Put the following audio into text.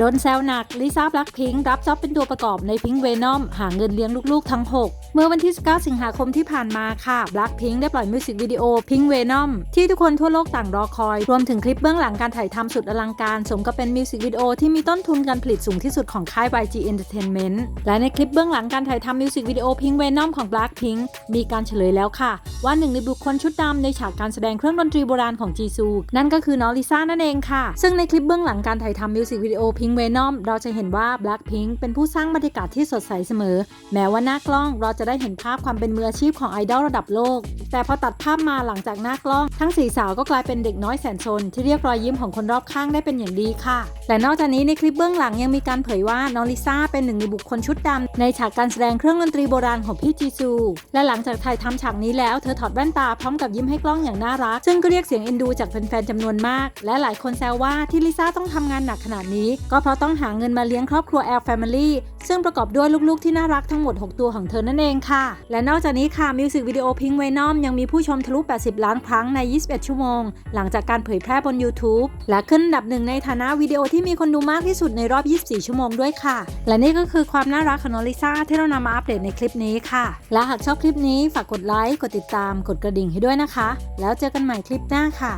โดนแซวหนัก ลิซ่าบล็คพิงค์รับจ็อบเป็นตัวประกอบในพิงค์เวนอมหาเงินเลี้ยงลูกๆทั้ง 6 เมื่อวันที่ 19 สิงหาคมที่ผ่านมาค่ะบล็คพิงค์ได้ปล่อยมิวสิกวิดีโอพิงค์เวนอมที่ทุกคนทั่วโลกต่างรอคอย รวมถึงคลิปเบื้องหลังการถ่ายทำสุดอลังการ สมกับเป็นมิวสิกวิดีโอที่มีต้นทุนการผลิตสูงที่สุดของค่าย YG Entertainment และในคลิปเบื้องหลังการถ่ายทำมิวสิกวิดีโอพิงค์เวนอมของ Blackpink มีการเฉลยแล้วค่ะ ว่าหนึ่งในบุคคลชุดดำในฉากการแสดงเครื่องดนตรีโบราณของจีซูนั่นก็คือน้องลิซ่านั่นเองค่ะ ซึ่งในคลิปเบื้องหลังการถ่ายทำมิวสิกวิดีโอพิงค์เวนอมเราจะเห็นว่า Blackpink เป็นผู้สร้างบรรยากาศที่สดใสเสมอ แม้ว่าหน้ากล้องเราจะได้เห็นภาพความเป็นมืออาชีพของไอดอลระดับโลก แต่พอตัดภาพมาหลังจากหน้ากล้อง ทั้งสี่สาวก็กลายเป็นเด็กน้อยแสนซนที่เรียกรอยยิ้มของคนรอบข้างได้เป็นอย่างดีค่ะ และนอกจากนี้ในคลิปเบื้องหลังยังมีการเผยว่าน้องลิซ่าเป็นหนึ่งในบุคคลชุดดำในฉากการแสดงเครื่องดนตรีโบราณของพี่จีซู และหลังจากถ่ายทำฉากนี้แล้วเธอถอดแว่นตาพร้อมกับยิ้มให้กล้องอย่างน่ารัก ซึ่งก็เรียกเสียงเอ็นดูจากแฟนๆจำนวนมาก และหลายคนแซวว่าที่ลิซ่าต้องทำงานหนักขนาดนี้ก็เพราะต้องหาเงินมาเลี้ยงครอบครัวแอลแฟมิลี่ซึ่งประกอบด้วยลูกๆที่น่ารักทั้งหมด 6 ตัวของเธอนั่นเองค่ะ และนอกจากนี้ค่ะมิวสิกวิดีโอพิงเวนอมยังมีผู้ชมทะลุ 80 ล้านครั้งใน 21 ชั่วโมง หลังจากการเผยแพร่บน YouTube และขึ้นอันดับหนึ่งในฐานะวิดีโอที่มีคนดูมากที่สุดในรอบ 24 ชั่วโมงด้วยค่ะ และนี่ก็คือความน่ารักของน้องลิซ่าที่เรานำมาอัปเดตในคลิปนี้ค่ะ และหากชอบคลิปนี้ฝากกดไลค์กดติดตามกดกระดิ่งให้ด้วยนะคะ แล้วเจอกันใหม่คลิปหน้าค่ะ